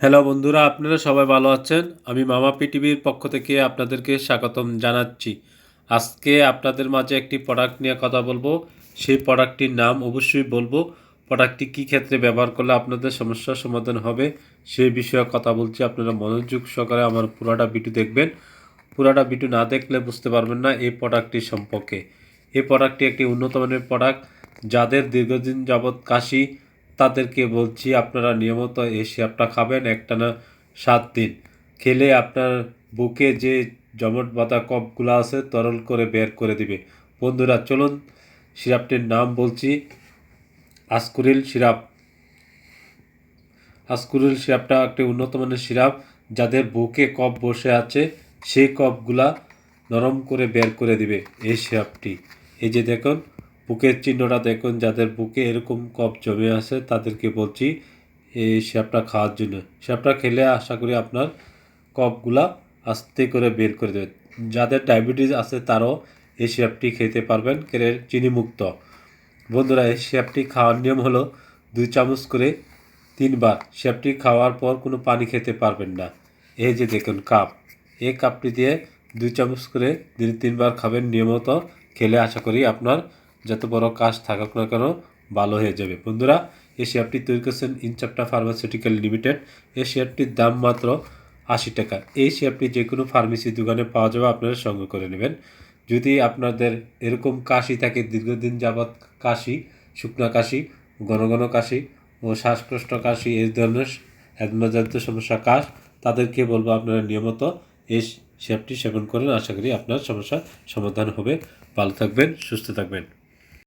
Hello বন্ধুরা, আপনারা সবাই ভালো আছেন? আমি মামা পিটিভির পক্ষ থেকে আপনাদেরকে স্বাগতম জানাচ্ছি। আজকে আপনাদের মাঝে একটি প্রোডাক্ট নিয়ে কথা বলব। সেই প্রোডাক্টটির নাম অবশ্যই বলব। প্রোডাক্টটি কী ক্ষেত্রে ব্যবহার করলে আপনাদের সমস্যার সমাধান হবে সেই বিষয়ে কথা বলছি। আপনারা মনোযোগ সহকারে আমার পুরাটা ভিডিও দেখবেন। পুরাটা ভিডিও না দেখলে বুঝতে পারবেন না এই প্রোডাক্টটি সম্পর্কে। এই প্রোডাক্টটি একটি উন্নত মানের প্রোডাক্ট যাদের দীর্ঘদিন যাবৎ কাশি তাদেরকে বলছি, আপনারা নিয়মিত এই সিরাপটা খাবেন একটানা সাত দিন। খেলে আপনার বুকে যে জমট বাঁধা কফগুলো আছে, তরল করে বের করে দিবে। বন্ধুরা, চলুন সিরাপটির নাম বলছি, আসকুরিল সিরাপ। আসকুরিল সিরাপটা একটি উন্নত মানের সিরাপ যাদের বুকে কফ বসে আছে, সেই কফগুলা নরম করে বের করে দিবে এই সিরাপটি। এই যে দেখুন বুকের চিহ্নটা দেখুন, যাদের বুকে এরকম কফ জমে আছে, তাদেরকে বলছি এই সিরাপটা খাওয়ার জন্য। সিরাপটা খেলে আশা করি আপনার কফগুলা আস্তে করে বের করে দেবে। যাদের ডায়াবেটিস আছে, তারাও এই সিরাপটি খেতে পারবেন কেন চিনিমুক্ত। বন্ধুরা, এই সিরাপটি খাওয়ার নিয়ম হলো দুই চামচ করে তিনবার সিরাপটি খাওয়ার পর কোনো পানি খেতে পারবেন না। এই যে দেখুন কাপ, এই কাপটি দিয়ে দুই চামচ করে দিনে তিনবার খাবেন নিয়মিত। খেলে আশা করি আপনার যত বড় কাজ থাকুক না কেন, ভালো হয়ে যাবে। বন্ধুরা, এই শেয়ারটি তৈরি করছেন ইনচাপ্টা ফার্মাসিউটিক্যাল লিমিটেড এই শেয়ারটির দাম মাত্র আশি টাকা। এই শেয়ারটি যে কোনো ফার্মেসি দোকানে পাওয়া যাবে, আপনারা সংগ্রহ করে নেবেন। যদি আপনাদের এরকম কাশি থাকে, দীর্ঘদিন যাবৎ কাশি, শুকনা কাশি, ঘন ঘন কাশি ও শ্বাসকষ্ট কাশি, এই ধরনের অ্যাজমাজাত সমস্যা, কাশ, তাদেরকে বলব আপনারা নিয়মিত এই শেপটি সেবন করেন। আশা করি আপনার সমস্যার সমাধান হবে। ভালো থাকবেন, সুস্থ থাকবেন।